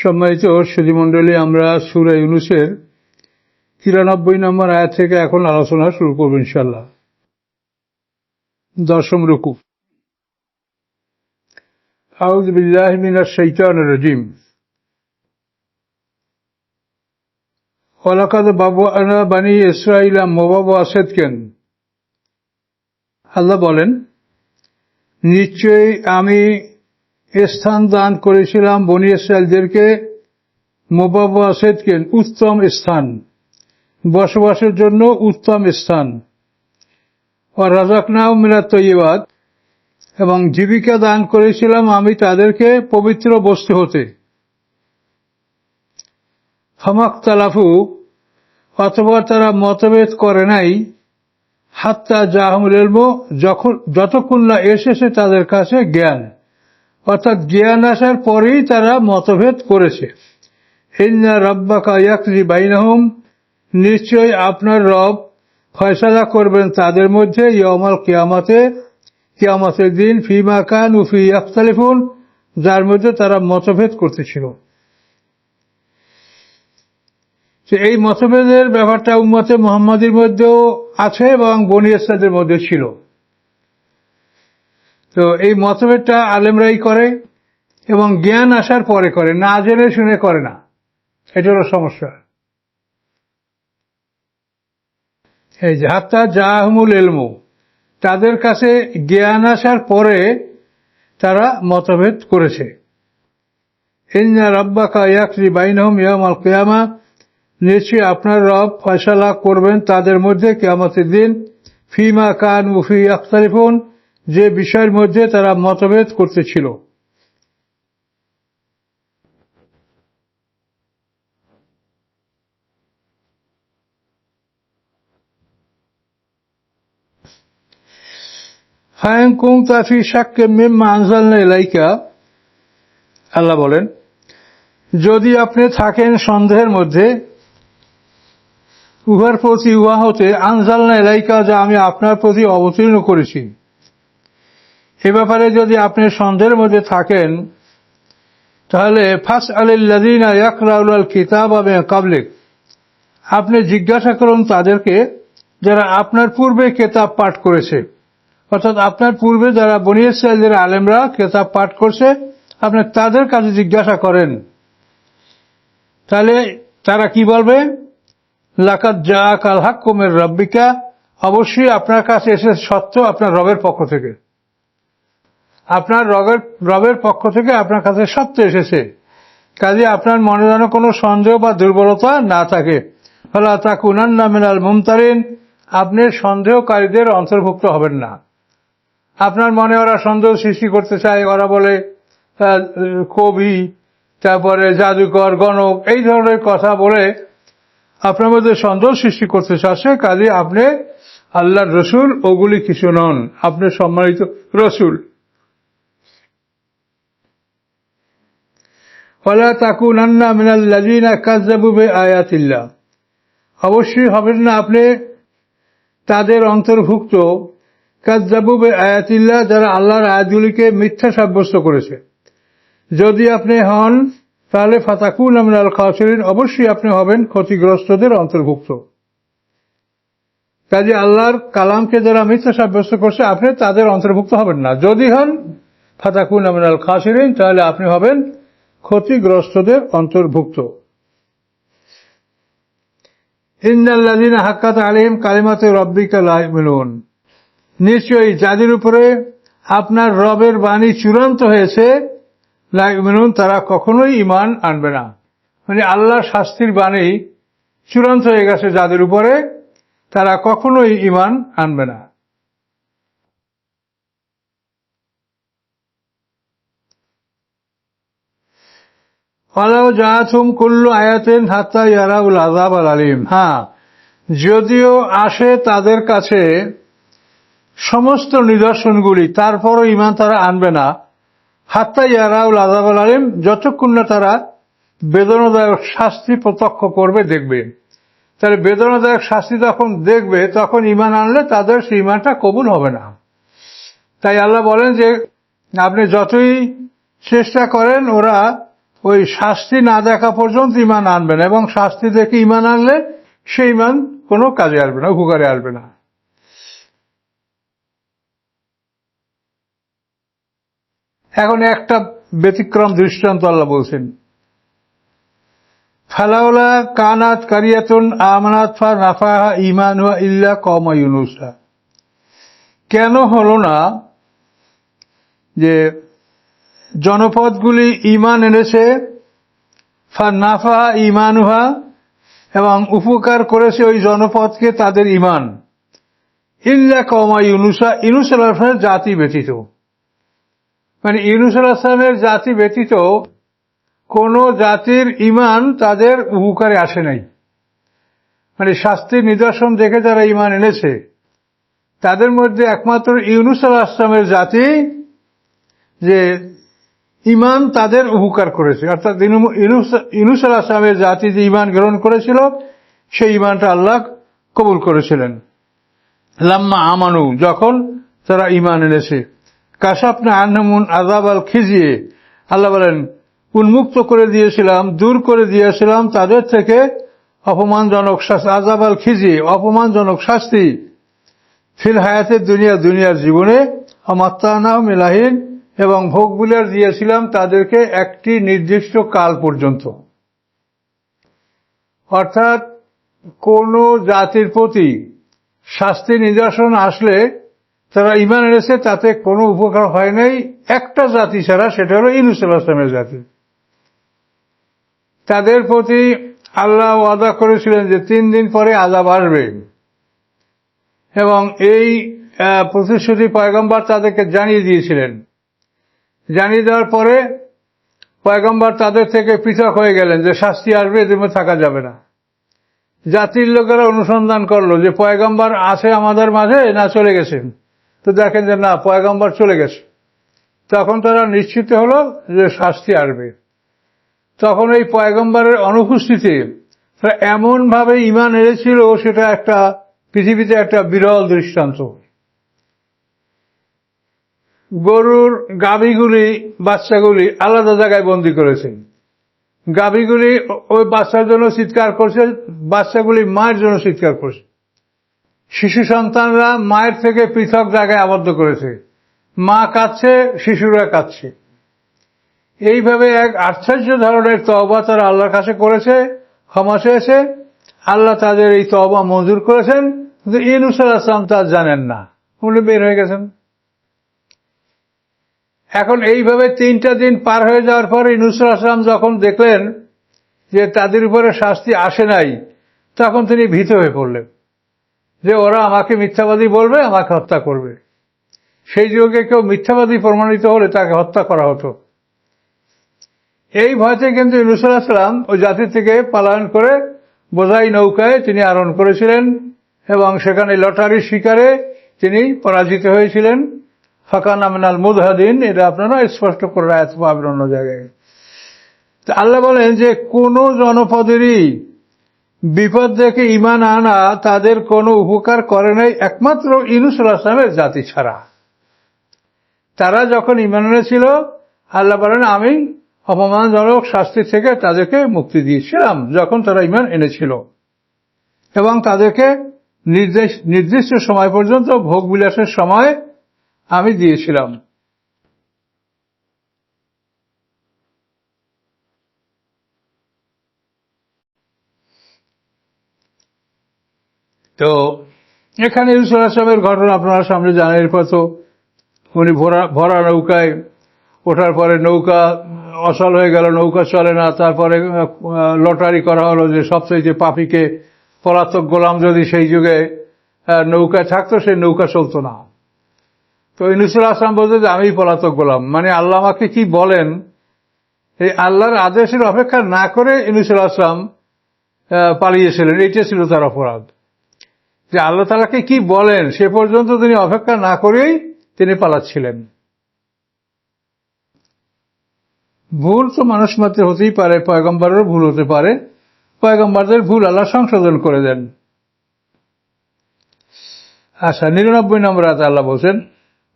সম্মানিত সুধীমণ্ডলী আমরা সুরা ইউনুসের তিরানব্বই নম্বর আয়াত থেকে এখন আলোচনা শুরু করব ইনশাল্লাহ দশম রুকু। আউজ বিল্লাহ মিনাশ শাইতান রাজিম। ওয়ালাকাদ বাবু আনা বানি ইসরাইলা মোবাব আসাদকেন। আল্লাহ বলেন, নিশ্চয়ই আমি স্থান দান করেছিলাম বনি ইসরায়েলদেরকে মোবাব আসাদকে উত্তম স্থান, বসবাসের জন্য উত্তম স্থান। ও রাজাকনাও মিনা তৈবাদ এবং জীবিকা দান করেছিলাম আমি তাদেরকে পবিত্র বস্তু হতে। ফামাক তালাফু, অথবা তারা মতভেদ করে নাই, হাত্তা জাহমুল যখন যতক্ষণ না এসেছে তাদের কাছে জ্ঞান। অর্থাৎ জ্ঞান আসার পরেই তারা মতভেদ করেছে। ইন্না রব্বাকা বাইনাহুম নিশ্চয় আপনার রব ফয়সালা করবেন তাদের মধ্যে ইয়মাল কিয়ামাতে, কিয়ামতের দিন ফিমা কান উফি আখতালিফুন যার মধ্যে তারা মতভেদ করতেছিল। এই মতভেদের ব্যাপারটা উম্মতে মোহাম্মদের মধ্যেও আছে এবং বনি ইসলাদের মধ্যে ছিল। তো এই মতভেদটা আলেমরাই করে এবং জ্ঞান আসার পরে করে, না জেনে শুনে করে না। এটা হলো সমস্যা। এই হাত্তা জাহমুল এলমু তাদের কাছে জ্ঞান আসার পরে তারা মতভেদ করেছে। ইন্না রব্বাকা ইয়াকরি বাইনহম ইয়াম আল কেয়ামা, নিশ্চয়ই আপনার রব ফয়সালা করবেন তাদের মধ্যে কেয়ামতের দিন। ফিমা কান মুফি আখতারিফুন যে বিষয়ের মধ্যে তারা মতভেদ করতেছিল। কুং তাফি শাককে মিম্মা আনজালনা ইলাইকা, আল্লাহ বলেন, যদি আপনি থাকেন সন্দেহের মধ্যে, উহার প্রতি উহা হতে আনজালনা এলাইকা যা আমি আপনার প্রতি অবতীর্ণ করেছি। এ ব্যাপারে যদি আপনি সন্দেহের মধ্যে থাকেন, তাহলে ফাস আলিল্লাদিনা ইয়াকরাউল কিতাব আবে কাবলিক আপনি জিজ্ঞাসা করুন তাদেরকে যারা আপনার পূর্বে কেতাব পাঠ করেছে। অর্থাৎ আপনার পূর্বে যারা বনিয়েছেন আলেমরা কেতাব পাঠ করছে, আপনি তাদের কাছে জিজ্ঞাসা করেন। তাহলে তারা কি বলবে? লাকাত যা কাল হাক্কুমের রব্বিকা। অবশ্যই আপনার কাছে এসে সত্য আপনার রবের পক্ষ থেকে। আপনার রবের রবের পক্ষ থেকে আপনার কাছে সত্য এসেছে। কাজে আপনার মনে যেন কোনো সন্দেহ বা দুর্বলতা না থাকে। ফলে তা কুনান্না মিনাল মুমতারিন, আপনি সন্দেহকারীদের অন্তর্ভুক্ত হবেন না। আপনার মনে ওরা সন্দেহ সৃষ্টি করতে চায়, ওরা বলে কবি, তারপরে জাদুকর, গণক, এই ধরনের কথা বলে আপনার মধ্যে সন্দেহ সৃষ্টি করতে চাচ্ছে। কাজে আপনি আল্লাহর রসুল, ওগুলি কিছু নন। আপনি সম্মানিত রসুল। ফলা তাকু নান্না মিনাল্লাজিনা কাজাবুবে আয়াতিল্লা অবশ্যই হবেন না আপনি তাদের অন্তর্ভুক্ত কাজাবুবে আয়াতিল্লা যারা আল্লাহর আয়াতগুলিকে মিথ্যা সাব্যস্ত করেছে। যদি আপনি হন, তাহলে ফাতাকুল আমিনাল খাসরিন, অবশ্যই আপনি হবেন ক্ষতিগ্রস্তদের অন্তর্ভুক্ত। কাজে আল্লাহর কালামকে যারা মিথ্যা সাব্যস্ত করছে, আপনি তাদের অন্তর্ভুক্ত হবেন না। যদি হন ফাতাকুল আমিনাল খাসরিন, তাহলে আপনি হবেন ক্ষতিগ্রস্তদের অন্তর্ভুক্ত। ইন্দাল্লাদিন হাক্কাত আলিম কালিমাতে রব্বিকা মিলুন নিশ্চয়ই যাদের উপরে আপনার রবের বাণী চূড়ান্ত হয়েছে মেনুন তারা কখনোই ইমান আনবে না। মানে আল্লাহর শাস্তির বাণী চূড়ান্ত হয়ে গেছে যাদের উপরে, তারা কখনোই ইমান আনবে না। ফলাও জাহাথুম কুল্লু আয়াতেন হাত্তা ইয়ারাউল আজাব আল আলিম। হ্যাঁ যদিও আসে তাদের কাছে সমস্ত নিদর্শনগুলি, তারপরও ইমান তারা আনবে না। হাত্তা ইয়ারাউল আজাব আল আলিম, যতক্ষণ না তারা বেদনাদায়ক শাস্তি প্রত্যক্ষ করবে, দেখবে। তাহলে বেদনাদায়ক শাস্তি যখন দেখবে, তখন ইমান আনলে তাদের সেই ইমানটা কবুল হবে না। তাই আল্লাহ বলেন যে, আপনি যতই চেষ্টা করেন, ওরা ওই শাস্তি না দেখা পর্যন্ত ইমান আনবে না, এবং শাস্তি দেখে ইমান আনলে সেই ইমান কোনো কাজে আসবে না, উপকারে আসবে না। এখন একটা ব্যতিক্রম দৃষ্টান্ত আল্লাহ বলছেন, ফালাউলা কানাত কারিয়াতুন আমানাত ফা নাফাহা ইমান হুয়া ইল্লা কমা ইউনুসা। কেন হলো না যে জনপদগুলি ইমান এনেছে ফা নাফাহা ইমানুহা এবং উপকার করেছে ওই জনপদকে তাদের ইমান ইল্লা কমা ইউনুসা, ইউনুস আল্লাহের জাতি ব্যতীত। মানে ইউনুস আলাহামের জাতি ব্যতীত কোন জাতির ইমান তাদের উপকারে আসে নাই। মানে শাস্তির নিদর্শন দেখে যারা ইমান এনেছে, তাদের মধ্যে একমাত্র ইউনুস আল আসলামের জাতি যে ইমান তাদের উপকার করেছে। অর্থাৎ ইউনুস আল আসলামের জাতি যে ইমান গ্রহণ করেছিল, সেই ইমানটা আল্লাহ কবুল করেছিলেন। লাম্মা আমানু, যখন তারা ইমান এনেছে। কাশাপনা আনমুন আজাব আল খিজিয়ে, আল্লাহ বলেন, উন্মুক্ত করে দিয়েছিলাম, দূর করে দিয়েছিলাম তাদের থেকে অপমানজনক আজাব আল খিজিয়ে, অপমানজনক শাস্তি। ফিল হায়াতের দুনিয়া, দুনিয়ার জীবনে অমাত্তানা মেলাহীন এবং ভোগ বিলার দিয়েছিলাম তাদেরকে একটি নির্দিষ্ট কাল পর্যন্ত। অর্থাৎ কোন জাতির প্রতি শাস্তি নিদর্শন আসলে তারা ইমান এনেছে, তাতে কোনো উপকার হয় নাই। একটা জাতি ছাড়া সেটা হলো ইনুসুল জাতি। তাদের প্রতি আল্লাহ ওয়াদা করেছিলেন যে তিন দিন পরে আজাব আসবে। এবং এই প্রতিশ্রুতি পয়গম্বর তাদেরকে জানিয়ে দিয়েছিলেন জানিয়ে দেওয়ার পরে পয়গম্বর তাদের থেকে পৃথক হয়ে গেলেন যে শাস্তি আসবে, এদের থাকা যাবে না। জাতির লোকেরা অনুসন্ধান করল যে পয়গম্বর আছে আমাদের মাঝে, না চলে গেছেন। তো দেখেন যে না, পয়গম্বর চলে গেছে। তখন তারা নিশ্চিত হলো যে শাস্তি আসবে। তখন এই পয়গম্বরের অনুপস্থিতি এমনভাবে ইমান এনেছিল, সেটা একটা পৃথিবীতে একটা বিরল দৃষ্টান্ত। গরুর গাভীগুলি, বাচ্চাগুলি আলাদা জায়গায় বন্দি করেছে। গাভীগুলি ওই বাচ্চার জন্য চিৎকার করছে, বাচ্চাগুলি মায়ের জন্য চিৎকার করছে। শিশু সন্তানরা মায়ের থেকে পৃথক জায়গায় আবদ্ধ করেছে। মা কাঁদছে, শিশুরা কাঁদছে। এইভাবে এক আশ্চর্য ধরনের তবা তারা আল্লাহর কাছে করেছে, ক্ষমা চেয়েছে। আল্লাহ তাদের এই তবা মঞ্জুর করেছেন। কিন্তু ইনুসাল আসলাম তা জানেন না। উনি বের হয়ে গেছেন। এখন এইভাবে তিনটা দিন পার হয়ে যাওয়ার পর ইনুসুল আসলাম যখন দেখলেন যে তাদের উপরে শাস্তি আসে নাই, তখন তিনি ভীত হয়ে পড়লেন। যে ওরা আমাকে মিথ্যাবাদী বলবে, আমাকে হত্যা করবে। সেই যুগে কেউ মিথ্যাবাদী প্রমাণিত হলে তাকে হত্যা করা হতো। এই ভয়তে কিন্তু ইনুসুল আসলাম ওই জাতি থেকে পালায়ন করে বোঝাই নৌকায় তিনি আরোহণ করেছিলেন এবং সেখানে লটারির শিকারে তিনি পরাজিত হয়েছিলেন। ফাঁকান আমিনাল মুদহাদিন, এটা আপনারা স্পষ্ট করে রায়ত পাবেন অন্য জায়গায়। তো আল্লাহ বলেন যে, কোন জনপদেরই বিপদ দেখে ইমান আনা তাদের কোনো উপকার করে নাই একমাত্র ইনুসুল আসলামের জাতি ছাড়া। তারা যখন ইমান এনেছিল, আল্লাহ বলেন, আমি অপমানজনক শাস্তি থেকে তাদেরকে মুক্তি দিয়েছিলাম যখন তারা ইমান এনেছিল। এবং তাদেরকে নির্দেশ নির্দিষ্ট সময় পর্যন্ত ভোগ বিলাসের সময় আমি দিয়েছিলাম। তো এখানে ইউসুল আসলামের ঘটনা আপনারা সামনে জানেন, এরপর তো উনি ভরা ভরা নৌকায় ওঠার পরে নৌকা অসল হয়ে গেল, নৌকা চলে না, তারপরে লটারি করা হলো যে সবচেয়ে পাপিকে পলাতক গোলাম যদি সেই যুগে নৌকায় থাকতো, সেই নৌকা চলতো না। তো ইনুসুল আসলাম বলতে যে আমি পলাতক গোলাম। মানে আল্লাহ আমাকে কি বলেন? এই আল্লাহর আদেশের অপেক্ষা না করে ইনুসুল আসলাম পালিয়েছিলেন। এইটা ছিল তার অপরাধ। যে আল্লাহ তালাকে কি বলেন, সে পর্যন্ত তিনি অপেক্ষা না করেই তিনি পালাচ্ছিলেন। ভুল তো মানুষ মাত্র হতেই পারে, পয়গম্বরেরও ভুল হতে পারে। পয়গম্বরদের ভুল আল্লাহ সংশোধন করে দেন। আচ্ছা নিরানব্বই নম্বর আল্লাহ বলছেন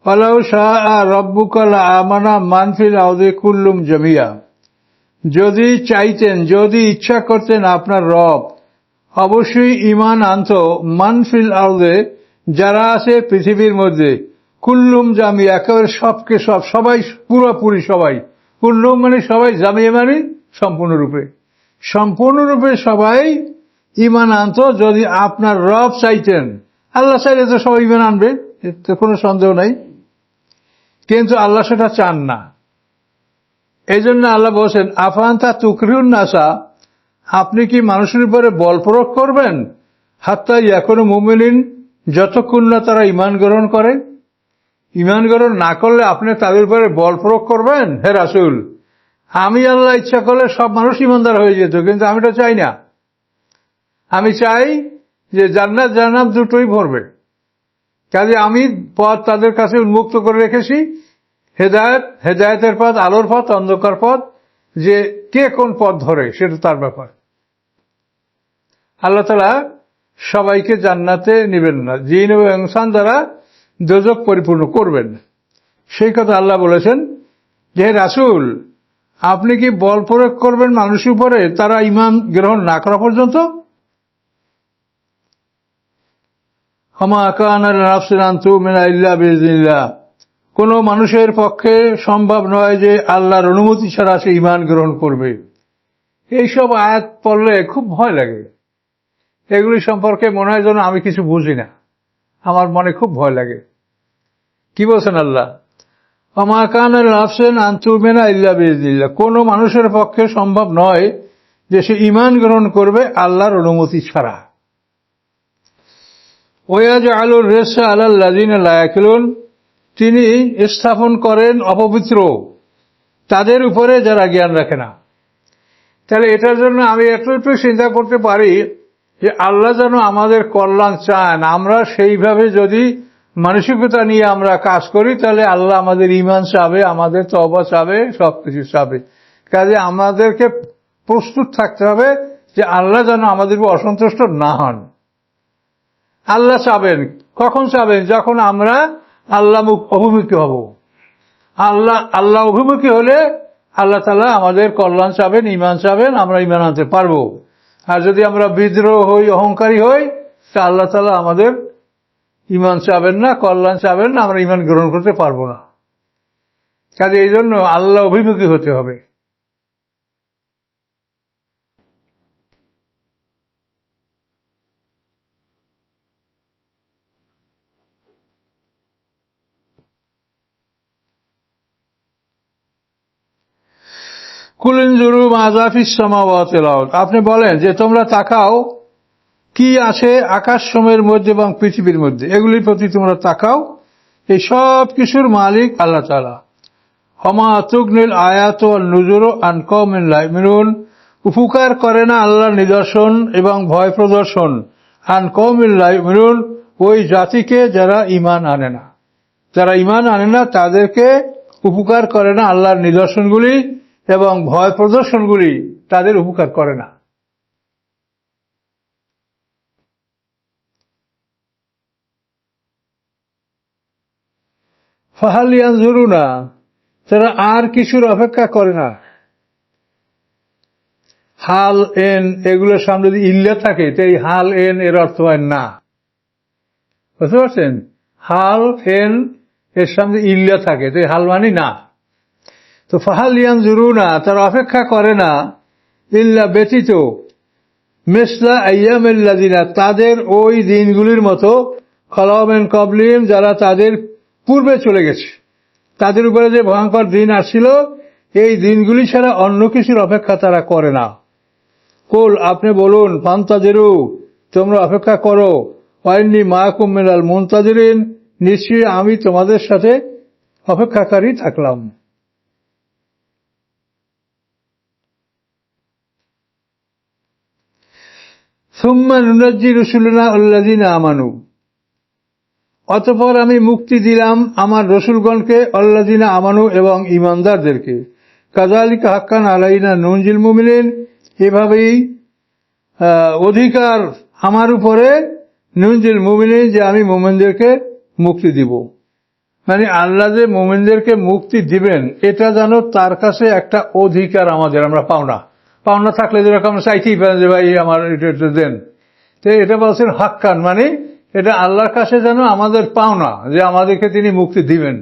পালাউ শাহ রব্বুকাল আমানা মানফিল আউদে কুল্লুম জমিয়া। যদি চাইতেন, যদি ইচ্ছা করতেন আপনার রব, অবশ্যই ইমান আনত মানফিল আউদে যারা আছে পৃথিবীর মধ্যে। কুল্লুম জামি একেবারে সবকে সব, সবাই পুরোপুরি সবাই। কুল্লুম মানে সবাই, জামিয়ে মানে সম্পূর্ণরূপে। সম্পূর্ণরূপে সবাই ইমান আনত যদি আপনার রব চাইতেন। আল্লাহ চাইলে তো সবাই ইমান আনবে এতে কোনো সন্দেহ নাই। কিন্তু আল্লাহ সেটা চান না। এই জন্য আল্লাহ বলছেন, আফান্তা তুকরিউন নাসা, আপনি কি মানুষের উপরে বল প্রয়োগ করবেন? হাত্তা এখনও মুমিনিন, যতক্ষণ না তারা ইমান গ্রহণ করে। ইমান গ্রহণ না করলে আপনি তাদের উপরে বল প্রয়োগ করবেন? হে রাসুল, আমি আল্লাহ ইচ্ছা করলে সব মানুষ ইমানদার হয়ে যেত, কিন্তু আমি তো চাই না। আমি চাই যে জান্নাত জান্নাত দুটোই ভরবে। কাজে আমি পথ তাদের কাছে উন্মুক্ত করে রেখেছি। হেদায়ত, হেদায়তের পথ, আলোর পথ, অন্ধকার পথ, যে কে কোন পথ ধরে, সেটা তার ব্যাপার। আল্লাহ তালা সবাইকে জান্নাতে নেবেন না। জিন এবং ইনসান দ্বারা দোজক পরিপূর্ণ করবেন। সেই কথা আল্লাহ বলেছেন যে রাসুল, আপনি কি বল প্রয়োগ করবেন মানুষের উপরে? তারা ইমান গ্রহণ না করা পর্যন্ত নাফসিনান্তু মিনা কোনো মানুষের পক্ষে সম্ভব নয় যে আল্লাহর অনুমতি ছাড়া সে ইমান গ্রহণ করবে। এইসব আয়াত পড়লে খুব ভয় লাগে। এগুলি সম্পর্কে মনে হয় যেন আমি কিছু বুঝি না। আমার মনে খুব ভয় লাগে। কি বলছেন আল্লাহ? অমাকান নাফসেন আন্তুমেনা ইল্লা বিজনিল্লাহ কোনো মানুষের পক্ষে সম্ভব নয় যে সে ইমান গ্রহণ করবে আল্লাহর অনুমতি ছাড়া। ওয়াজ আলুর রেসা আল্লাহ লায়াকিলুন তিনি স্থাপন করেন অপবিত্র। তাদের উপরে যারা জ্ঞান রাখে না। তাহলে এটার জন্য আমি একটু একটু চিন্তা করতে পারি যে আল্লাহ যেন আমাদের কল্যাণ চান। আমরা সেইভাবে যদি মানসিকতা নিয়ে আমরা কাজ করি, তাহলে আল্লাহ আমাদের ইমান চাবে, আমাদের তবা চাবে, সবকিছু চাবে। কাজে আমাদেরকে প্রস্তুত থাকতে হবে যে আল্লাহ যেন আমাদের অসন্তুষ্ট না হন। আল্লাহ চাবেন। কখন চাবেন? যখন আমরা আল্লাহ মুখ অভিমুখী হব। আল্লাহ আল্লাহ অভিমুখী হলে আল্লাহ তালা আমাদের কল্যাণ চাবেন ইমান চাবেন, আমরা ইমান আনতে পারব। আর যদি আমরা বিদ্রোহ হই, অহংকারী হই, তা আল্লাহ তালা আমাদের ইমান চাবেন না, কল্যাণ চাবেন না, আমরা ইমান গ্রহণ করতে পারব না। কাজে এই জন্য আল্লাহ অভিমুখী হতে হবে। কুলিন জুরু মাজাফিস সমাওয়াতিল আপনি বলেন যে তোমরা তাকাও কি আছে আকাশ সময়ের মধ্যে এবং পৃথিবীর মধ্যে। এগুলির প্রতি তোমরা তাকাও। এই সব কিছুর মালিক আল্লাহ তালা হমা তুগনিল আয়াত নুজুর আনকমিন উপকার করে না আল্লাহর নিদর্শন এবং ভয় প্রদর্শন আনকমিন মিনুন ওই জাতিকে যারা ইমান আনে না। যারা ইমান আনে না, তাদেরকে উপকার করে না আল্লাহর নিদর্শনগুলি। এবং ভয় প্রদর্শনগুলি তাদের উপকার করে না। ফাহালিয়ান জরু না তারা আর কিছুর অপেক্ষা করে না। হাল, এন এগুলোর সামনে যদি ইল্লে থাকে, তো এই হাল, এন এর অর্থ হয় না। বুঝতে পারছেন? হাল, এন এর সামনে ইল্লে থাকে, তো হাল মানে না। তো জরু না তারা অপেক্ষা করে না, ইল্লা ব্যতীত, মেসলা আয়ামিল্লাদিনা তাদের ওই দিনগুলির মতো খলামেন কবলিম যারা তাদের পূর্বে চলে গেছে। তাদের উপরে যে ভয়ঙ্কর দিন আসছিল এই দিনগুলি ছাড়া অন্য কিছুর অপেক্ষা তারা করে না। কোল, আপনি বলুন পান্তাজেরু তোমরা অপেক্ষা করো ওয়াইনি মা কুমিনাল মুন্তাজরিন, নিশ্চয়ই আমি তোমাদের সাথে অপেক্ষাকারী থাকলাম। আমানু। অতপর আমি মুক্তি দিলাম আমার রসুলগণকে আল্লাদিনা আমানু এবং ইমানদারদেরকে। কাজালিকা হাক্কান আলাইনা নঞ্জিল মুমিলেন এভাবেই অধিকার আমার উপরে নঞ্জিল মুমিলেন যে আমি মোমেনদেরকে মুক্তি দিব। মানে আল্লাহ যে মোমেনদেরকে মুক্তি দিবেন, এটা যেন তার কাছে একটা অধিকার আমাদের, আমরা পাওনা পাওনা থাকলে যেরকম চাইতেই পারেন যে ভাই আমার এটা একটু দেন। তো এটা বলছেন হাক্কান মানে এটা আল্লাহর কাছে যেন আমাদের পাওনা, যে আমাদেরকে তিনি মুক্তি দিবেন।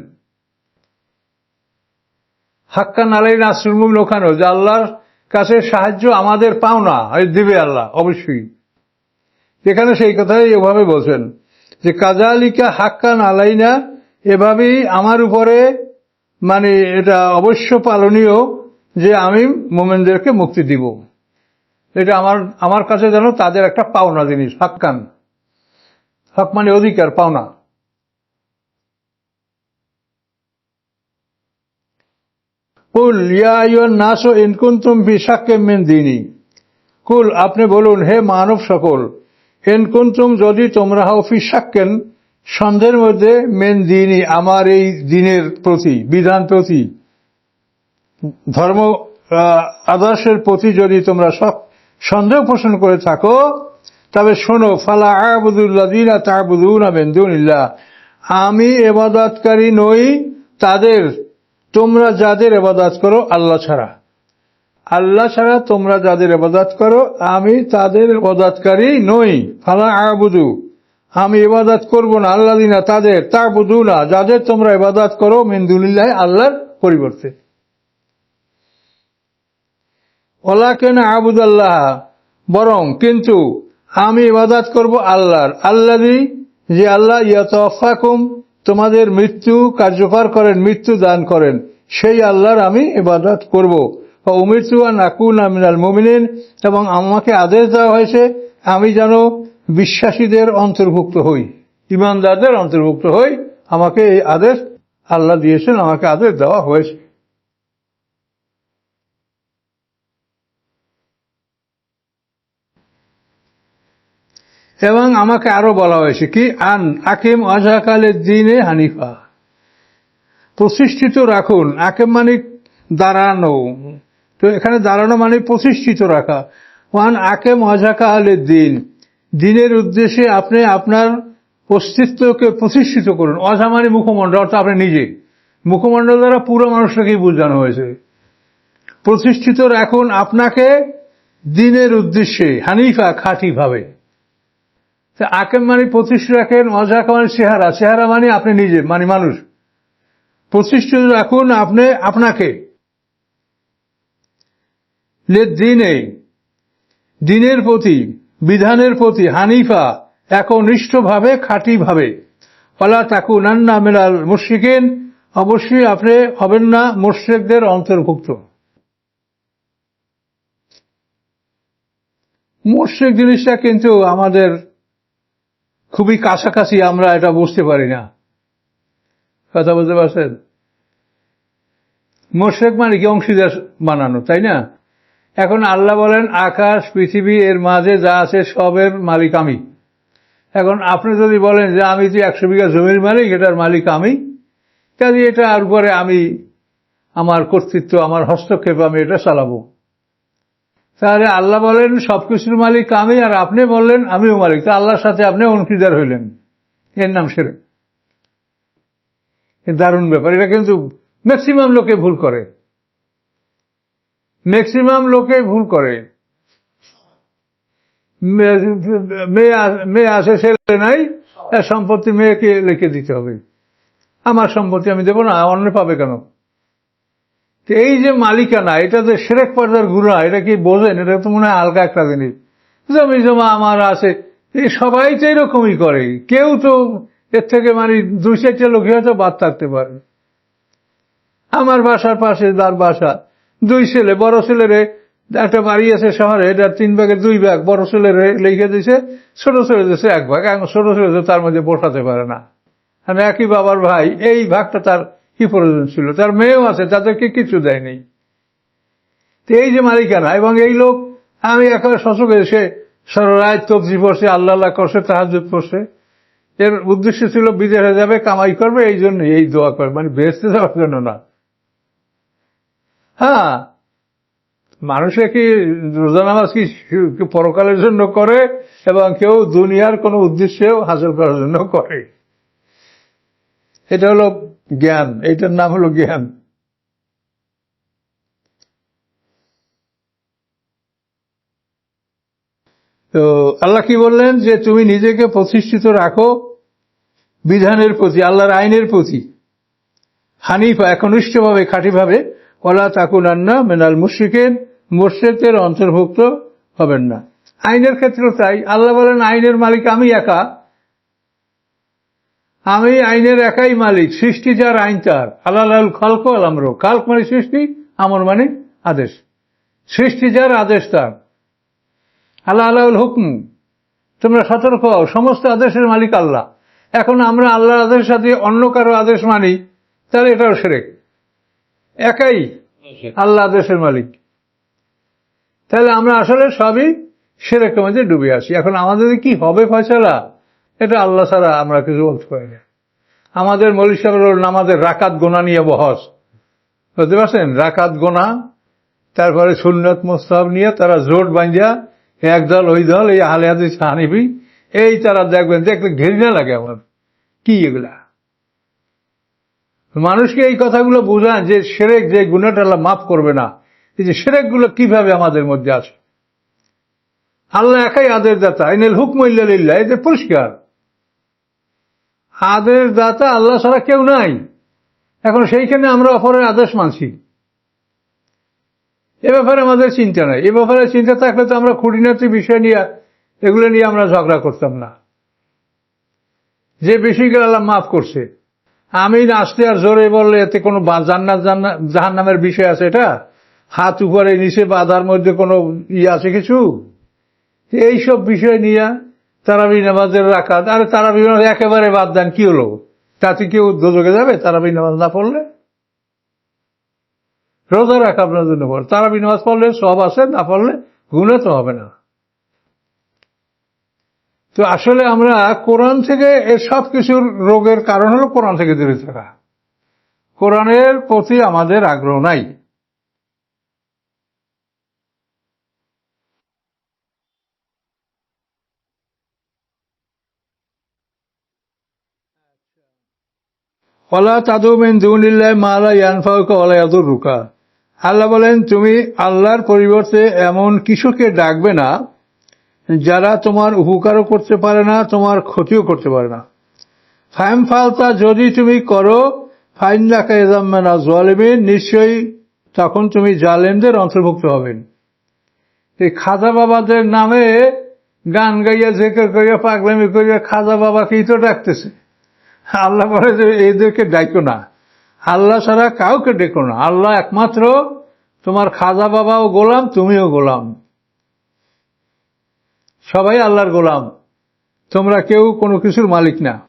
হাক্কান আলাই নাসরুল ওখানেও, যে আল্লাহর কাছে সাহায্য আমাদের পাওনা দিবে আল্লাহ, অবশ্যই। এখানে সেই কথাই এভাবে বলছেন, যে কাজালিকা হাক্কান আলাইনা, এভাবেই আমার উপরে মানে এটা অবশ্য পালনীয় যে আমি মোমেনদেরকে মুক্তি দিব। এটা আমার আমার কাছে যেন তাদের একটা পাওনা জিনিস, হাক্কান। হক মানে অধিকার, পাওনা। কুল, ইয়া নাস ইনকুন্তুম বিশাক্কে মিন দিনী। কুল, আপনি বলুন, হে মানব সকল এনকুন্তুম যদি তোমরা হও ফিসাক্কেন সন্ধ্যের মধ্যে মেন দিনই আমার এই দিনের প্রতি, বিধান প্রতি। ধর্ম আদর্শের প্রতি যদি তোমরা সব সন্দেহ পোষণ করে থাকো, তবে শোনো, ফালা আবুদুল্লাদিনা তাবুদুনা বেন্দুনিল্লাহ আমি এবাদতকারী নই, তাদের, তোমরা যাদের এবাদাত করো, আল্লাহ ছাড়া। আল্লাহ ছাড়া তোমরা যাদের এবাদাত করো, আমি তাদের এবাদতকারী নই। ফালা আবুদু, আমি এবাদাত করব না আল্লাহ দিনা তাদের তা বুধু না যাদের তোমরা এবাদাত করো মিন্দুলিল্লাহ আল্লাহর পরিবর্তে। ওলা কেন আবুদাল্লাহ, বরং কিন্তু আমি ইবাদত করব আল্লাহর। আল্লাদি যে আল্লাহ ইয়াতফাকুম তোমাদের মৃত্যু কার্যকর করেন, মৃত্যু দান করেন, সেই আল্লাহর আমি ইবাদত করব। উমিরতু নাকুল আমিনাল মুমিনিন, এবং আমাকে আদেশ দেওয়া হয়েছে, আমি যেন বিশ্বাসীদের অন্তর্ভুক্ত হই, ইমানদারদের অন্তর্ভুক্ত হই, আমাকে এই আদেশ আল্লাহ দিয়েছেন, আমাকে আদেশ দেওয়া হয়েছে। এবং আমাকে আরও বলা হয়েছে কি, আন আকিম অজাকালের দিনে হানিফা। প্রতিষ্ঠিত রাখুন, আকিম মানে দাঁড়ানো। তো এখানে দাঁড়ানো মানে প্রতিষ্ঠিত রাখা। ওয়ান আকেম অজাকা আলের দিন, দিনের উদ্দেশ্যে আপনি আপনার অস্তিত্বকে প্রতিষ্ঠিত করুন। অজা মানে মুখমণ্ডল, অর্থাৎ আপনি নিজে। মুখমণ্ডল দ্বারা পুরো মানুষটাকেই বোঝানো হয়েছে। প্রতিষ্ঠিত রাখুন আপনাকে দিনের উদ্দেশ্যে, হানিফা খাঁটি ভাবে। তা আকেম মানে প্রতিষ্ঠিত রাখেন অজাকা মানে চেহারা। চেহারা মানে আপনি নিজে মানে মানুষ। প্রতিষ্ঠিত রাখুন আপনি, আপনাকে। দিনে, দিনের প্রতি, বিধানের প্রতি হানিফা একনিষ্ঠভাবে, খাঁটিভাবে। ফলা তাকু নান্না মেলাল মুশ্রিকেন, অবশ্যই আপনি হবেন না মুশ্রিকদের অন্তর্ভুক্ত। মুশ্রিক জিনিসটা কিন্তু আমাদের খুবই কাছাকাছি আমরা এটা বুঝতে পারি না। কথা বলতে পারছেন? মোশেক মানে কি? অংশীদার বানানো, তাই না? এখন আল্লাহ বলেন, আকাশ, পৃথিবী, এর মাঝে যা আছে সবের মালিক আমি। এখন আপনি যদি বলেন যে আমি যে একশো বিঘা জমির মালিক, এটার মালিক আমি, কাজে এটা আর পরে আমি, আমার কর্তৃত্ব, আমার হস্তক্ষেপ আমি এটা চালাবো। তাহলে আল্লাহ বলেন সবকিছুর মালিক আমি, আর আপনি বললেন, আমিও মালিক। তা আল্লাহর সাথে আপনি অংশীদার হইলেন। এর নাম সেরে। দারুণ ব্যাপার। এটা কিন্তু ম্যাক্সিমাম লোকে ভুল করে। ম্যাক্সিমাম লোকে ভুল করে। মেয়ে আছে ছেলে নাই সম্পত্তি মেয়েকে লিখে দিতে হবে। আমার সম্পত্তি আমি দেবো না অন্য পাবে কেন? তো এই যে মালিকানা, এটা যে সেরেক পর্দার গুণা, এটা কি বোঝেন? এটা তো মনে হয় হালকা একটা জিনিস। জমি জমা, আমার আছে। এই সবাই তো এরকমই করে। কেউ তো এর থেকে মানে দুই চারটে লোক হয়তো বাদ থাকতে পারে। আমার বাসার পাশে, তার বাসা। দুই ছেলে, বড় ছেলেরে একটা বাড়ি আছে শহরে, এটা তিন ভাগে দুই ভাগ। বড় ছেলেরে লিখে দিছে, ছোট ছেলে দিছে এক ভাগ। এখন ছোট ছেলে তার মধ্যে বসাতে পারে না। মানে একই বাবার ভাই, এই ভাগটা তার কি প্রয়োজন ছিল? তার মেয়েও আছে, তাদেরকে কিছু দেয়নি তো এই যে মালিকানা, এবং এই লোক, আমি একেবারে শশক এসে সরায় তবজি পড়ছে আল্লাহ আল্লাহ করছে তাহাজুদ পড়ছে এর উদ্দেশ্য ছিল, বিদেশে যাবে, কামাই করবে, এই জন্য এই দোয়া করবে মানে বেসতে যাওয়ার জন্য না। হ্যাঁ মানুষে কি রোজা নামাজ কি পরকালের জন্য করে, এবং কেউ দুনিয়ার কোনো উদ্দেশ্যেও হাসিল করার জন্য করে? এটা হলো জ্ঞান, এটার নাম হলো জ্ঞান। তো আল্লাহ কি বললেন যে তুমি নিজেকে প্রতিষ্ঠিত রাখো, বিধানের প্রতি, আল্লাহর আইনের প্রতি। হানিফা একনিষ্ঠভাবে, খাঁটিভাবে ওলা তাকুলান্না মেনাল মুশ্রিকের মোর্শেকের অন্তর্ভুক্ত হবেন না। আইনের ক্ষেত্রেও তাই। আল্লাহ বলেন, আইনের মালিক আমি একা। আমি আইনের একাই মালিক, সৃষ্টি যার আইন তার। আল্লাহ খালক আলামর খালক মানে সৃষ্টি, আমর মানে আদেশ। সৃষ্টি যার, আদেশ তার। আল্লাহ আল্লাহুল হুকম। তোমরা সতর্ক হও, সমস্ত আদেশের মালিক আল্লাহ। এখন আমরা আল্লাহর আদেশের সাথে অন্য কারও আদেশ মানি, তাহলে এটাও সেরেক। একাই আল্লাহ আদেশের মালিক। তাহলে আমরা আসলে সবই সেরেকের মধ্যে ডুবে আসি এখন আমাদের কি হবে ফয়সালা? এটা আল্লাহ ছাড়া আমরা কিছু বলতে পারি না। আমাদের সাহেব আমাদের রাকাত গোনা নিয়ে বহস। বুঝতে পারছেন? রাকাত গোনা, তারপরে সুন্নত মোস্তাব নিয়ে তারা জোট বাঁধিয়া এক দল, ওই দল, এই আহলে হাদিস হানিবি এই তারা দেখবেন, দেখলে ঘেরিনা লাগে আমার। কি এগুলা? মানুষকে এই কথাগুলো বোঝান যে সেরেক যে গুণাটা মাফ করবে না, এই যে সেরেকগুলো কীভাবে আমাদের মধ্যে আছে আল্লাহ একাই আদের দাতা এনেল হুকম ইল্লাহ এই যে পরিষ্কার। আদের দাতা আল্লাহ ছাড়া কেউ নাই। এখন সেইখানে আমরা অপরের আদেশ মানছি। এ ব্যাপারে আমাদের চিন্তা নাই। এ ব্যাপারে চিন্তা থাকলে তো আমরা খুঁটিনাটি বিষয় নিয়ে, এগুলো নিয়ে আমরা ঝগড়া করতাম না। যে বিষয়গুলো আল্লাহ মাফ করছে। আমি নাচতে আর জোরে বললে এতে কোনো জান্নাত জাহান নামের বিষয় আছে এটা? হাত উপরে, নিচে বাধার মধ্যে কোনো ইয়ে আছে কিছু? এইসব বিষয় নিয়ে তারাবি নামাজের রাখাত আরে তারাবি নামাজ একেবারে বাদ দেন, কি হলো? তাতে কেউ দোজকে যাবে? তারাবি নামাজ না পড়লে? রোজা রাখা আপনার জন্য পড়ে। তারাবি নামাজ পড়লে সব আছে, না পড়লে গুণে তো হবে না। তো আসলে আমরা কোরআন থেকে এর সব কিছুর রোগের কারণ হলো কোরআন থেকে দূরে থাকা। কোরআনের প্রতি আমাদের আগ্রহ নাই। ওলা তাদুমিন দুনিল্লাহ মালা ইয়ানফাউকা ওলা ইয়াদুর রুকা আল্লাহ বলেন, তুমি আল্লাহর পরিবর্তে এমন কিছুকে ডাকবে না যারা তোমার উপকারও করতে পারে না, তোমার ক্ষতিও করতে পারে না। ফাইম ফালতা, যদি তুমি করো, ফাইন রাখা এজাম্মানা জোয়ালিমিন নিশ্চয়ই তখন তুমি জালেমদের অন্তর্ভুক্ত হবেন এই খাজা বাবাদের নামে গান গাইয়া, জেকের করিয়া, পাগলামি করিয়া খাজা বাবাকেই তো ডাকতেছে। আল্লাহ বলে যে এদেরকে ডাইকো না। আল্লাহ ছাড়া কাউকে ডেকো না। আল্লাহ একমাত্র তোমার খাজা বাবাও গোলাম, তুমিও গোলাম। সবাই আল্লাহর গোলাম। তোমরা কেউ কোনো কিছুর মালিক না।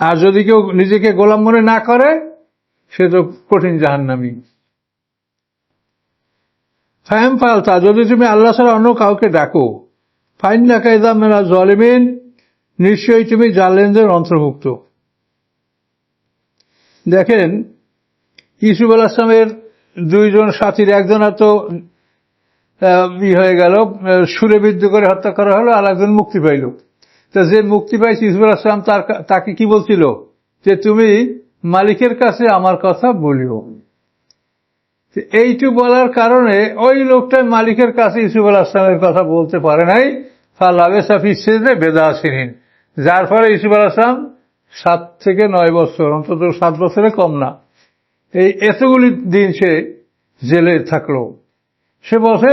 আর যদি কেউ নিজেকে গোলাম মনে না করে, সে তো কঠিন জাহান্নামি। ফাহেম পালতা যদি তুমি আল্লাহ ছাড়া অন্য কাউকে ডাকো ফাইন ডাকাইদা মেলা জলিমিন নিশ্চয়ই তুমি জালেনদের অন্তর্ভুক্ত। দেখেন, ইসুফ আল আসলামের দুইজন সাথীর, একজন তো ই হয়ে গেল সুরে বিদ্ধ করে হত্যা করা হলো, আর একজন মুক্তি পাইল। তা যে মুক্তি পাইছে ইসুফ আল আসলাম, তার তাকে কি বলছিল? যে তুমি মালিকের কাছে আমার কথা বলিও। এইটু বলার কারণে ওই লোকটা মালিকের কাছে ইসুফ আল আসলামের কথা বলতে পারে নাই। ফালাবে সাফি সেজে বেদা আসেন যার ফলে ইসুফ আল আসলাম সাত থেকে নয় বছর, অন্তত সাত বছরে কম না। এই এতগুলি দিন সে জেলে থাকল। সে বসে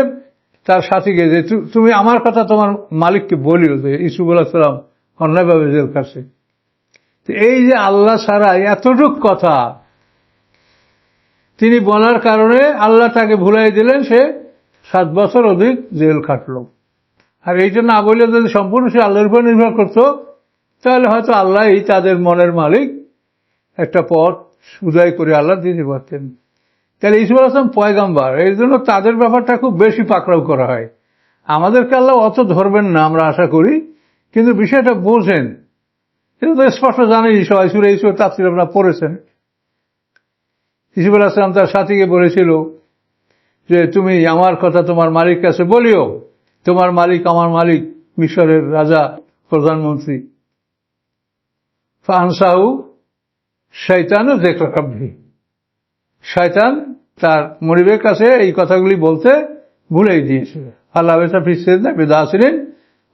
তার সাথীকে যে তুমি আমার কথা তোমার মালিককে বলিও যে ইসুফ আলাহিসাম অন্যায়ভাবে জেল তো এই যে আল্লাহ ছাড়া এতটুক কথা, তিনি বলার কারণে আল্লাহ তাকে ভুলাই দিলেন, সে সাত বছর অধিক জেল খাটলো। আর এইটা না বলে যদি সম্পূর্ণ সে আল্লাহর উপর নির্ভর করতো তাহলে হয়তো আল্লাহই তাদের মনের মালিক। একটা পথ উদয় করে আল্লাহ দিতে পারতেন। তাহলে ইসুফ আসলাম পয়গাম্বার এই জন্য তাদের ব্যাপারটা খুব বেশি পাকড়াও করা হয়। আমাদেরকে আল্লাহ অত ধরবেন না আমরা আশা করি, কিন্তু বিষয়টা বোঝেন। এটা তো স্পষ্ট জানেন সবাই সুরে ইসুর তাফসির আপনারা পড়েছেন। ইসুফ আসলাম তার সাথীকে বলেছিল যে, তুমি আমার কথা তোমার মালিক কাছে বলিও। তোমার মালিক আমার মালিক, মিশরের রাজা, প্রধানমন্ত্রী। আনসাহু শৈতানও কাব্যি শয়তান তার মরিবের কাছে এই কথাগুলি বলতে ভুলেই দিয়েছিল। আল্লাহ ফিসেদ বেদা ছিলেন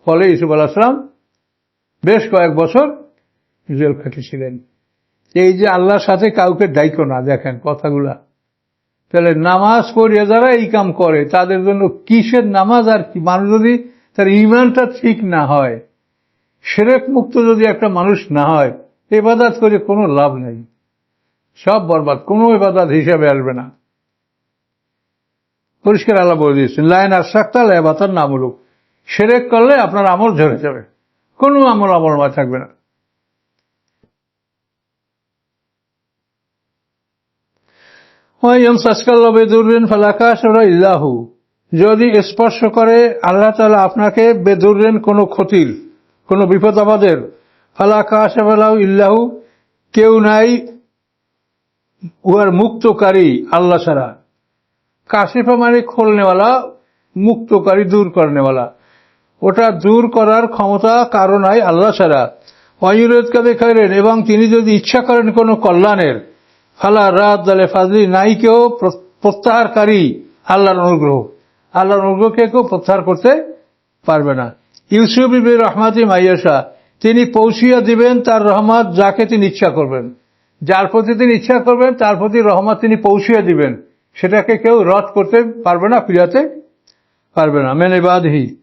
ফলে ইসুফ আলাহাম বেশ কয়েক বছর জেল খেটেছিলেন এই যে আল্লাহর সাথে কাউকে দায়িত্ব না, দেখেন কথাগুলা। তাহলে নামাজ পড়িয়ে যারা এই কাম করে, তাদের জন্য কিসের নামাজ আর কি? মানুষ যদি তার ইমানটা ঠিক না হয়, সেরেক মুক্ত যদি একটা মানুষ না হয় এবাদাত করে, কোনো লাভ নেই। সব বরবাদ, কোনো এবাদাত হিসাবে আসবে না। পরিষ্কার আল্লাহ বলে দিয়েছেন, লাইন আর সাক্তাল এবাতার নামুলুক সেরেক করলে আপনার আমল ঝরে যাবে। কোনো আমল আমল মা থাকবে না। যদি স্পর্শ করে, আল্লাহ তালা আপনাকে বেদুরেন কোনো ক্ষতির, কোনো বিপদ আমাদের ফালাকাশ ইল্লাহু, কেউ নাই উহার মুক্তকারী আল্লাহ ছাড়া। কাশিফা মানে খোলনেওয়ালা, মুক্তকারী দূর করনেওয়ালা। ওটা দূর করার ক্ষমতা কারও নাই আল্লাহ ছাড়া। অয়ুরোধ কাবে এবং তিনি যদি ইচ্ছা করেন কোনো কল্যাণের, ফালা রাত দালে ফাজলি নাই কেউ প্রত্যাহারকারী আল্লাহর অনুগ্রহ। আল্লাহর অনুগ্রহকে কেউ প্রত্যাহার করতে পারবে না। ইউসুফ ইবির রহমাতি মাইয়াশা তিনি পৌঁছিয়া দিবেন, তার রহমত যাকে তিনি ইচ্ছা করবেন। যার প্রতি তিনি ইচ্ছা করবেন, তার প্রতি রহমত তিনি পৌঁছিয়া দিবেন। সেটাকে কেউ রদ করতে পারবে না, ফিরাতে পারবে না। মেনে বাদহি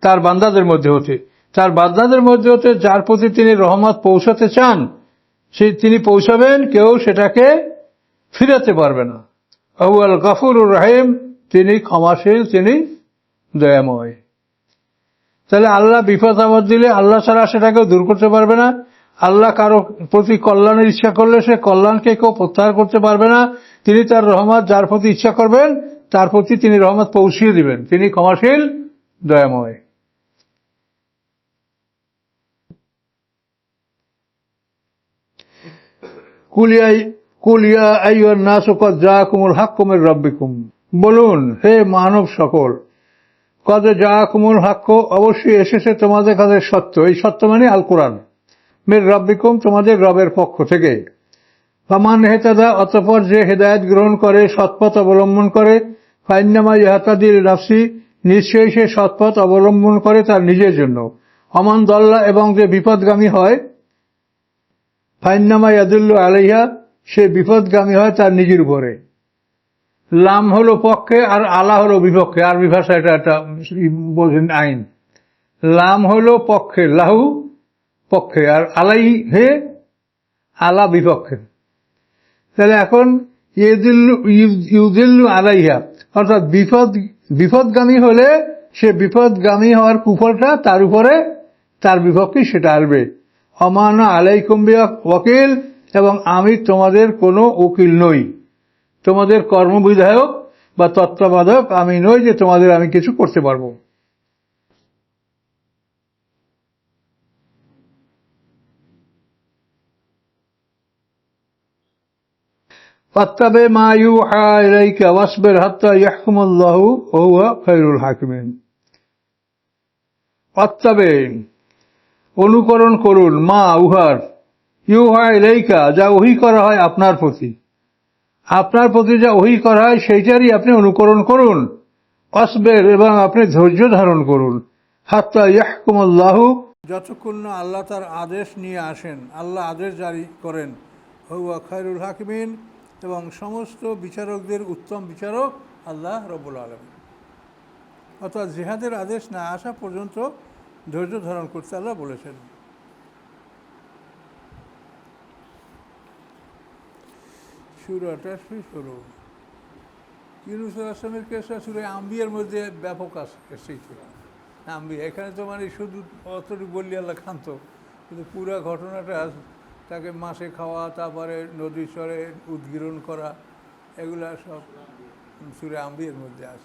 তার বান্দাদের মধ্যে হতে। তার বান্দাদের মধ্যে হতে যার প্রতি তিনি রহমত পৌঁছাতে চান, সে তিনি পৌঁছাবেন, কেউ সেটাকে ফিরাতে পারবে না। আবু আল গফুর রাহিম, তিনি ক্ষমাশীল, তিনি দয়াময়। তাহলে আল্লাহ বিপদ আপদ দিলে আল্লাহ ছাড়া সেটাকেও দূর করতে পারবে না। আল্লাহ কারও প্রতি কল্যাণের ইচ্ছা করলে সে কল্যাণকে কেউ প্রত্যাহার করতে পারবে না। তিনি তার রহমত যার প্রতি ইচ্ছা করবেন, তার প্রতি তিনি রহমত পৌঁছিয়ে দিবেন। তিনি ক্ষমাশীল, দয়াময়। কুলিয়াই, কুলিয়া আইয়ার যা কুমুল হাক কুমের রব্বিকুম। বলুন, হে মানব সকল কদে যা কুমুল হাক্য অবশ্যই এসেছে তোমাদের কাছে সত্য। এই সত্য মানে আল কোরআন মের রব্বিকুম, তোমাদের রবের পক্ষ থেকে। ফামান হেতাদা, অতপর যে হেদায়ত গ্রহণ করে, সৎপথ অবলম্বন করে ফাইনামা ইহাতাদির রাফসি নিশ্চয়ই সে সৎপথ অবলম্বন করে তার নিজের জন্য। অমান দল্লা, এবং যে বিপদগামী হয় ফাইনামা ইয়াদুল্লু আলাইহা, সে বিপদগামী হয় তার নিজের উপরে। লাম হলো পক্ষে আর আলা হলো বিপক্ষে। আরবি ভাষা এটা একটা বোঝেন আইন। লাম হলো পক্ষে, লাহু পক্ষে, আর আলাই হে আলা বিপক্ষে। তাহলে এখন ইউদিল্লু আলাইহা, অর্থাৎ বিপদ, বিপদগামী হলে সে বিপদগামী হওয়ার কুফলটা তার উপরে, তার বিপক্ষে সেটা আসবে। অমান আলাইকুম ওকিল এবং আমি তোমাদের কোনো উকিল নই। তোমাদের কর্মবিধায়ক বা তত্ত্বাবধায়ক, আমি নই যে তোমাদের আমি কিছু করতে পারব। অনুকরণ করুন মা উহার। ইউহা ইলাইকা, যা ওহি করা হয় আপনার প্রতি। আপনার প্রতি যা ওহি করা হয়, সেইটারই আপনি অনুকরণ করুন। অসবের এবং আপনি ধৈর্য ধারণ করুন। হাত্তা যতক্ষণ না আল্লাহ তার আদেশ নিয়ে আসেন, আল্লাহ আদেশ জারি করেন। খায়রুল হাকিমিন এবং সমস্ত বিচারকদের উত্তম বিচারক আল্লাহ রবুল আলম অর্থাৎ জিহাদের আদেশ না আসা পর্যন্ত ধৈর্য ধারণ করতে আল্লাহ বলেছেন। সুরাটা শুরু ইউনুস আসলামের কেসটা সুরে আম্বিয়ার মধ্যে ব্যাপক আসে সেই ছিল। আম্বি, এখানে তো মানে শুধু অতটুকু বললি আল্লাহ খান্ত কিন্তু পুরো ঘটনাটা তাকে মাসে খাওয়া, তারপরে নদীর স্বরে উদ্গীরণ করা, এগুলা সব সুরে আম্বিয়ের মধ্যে আছে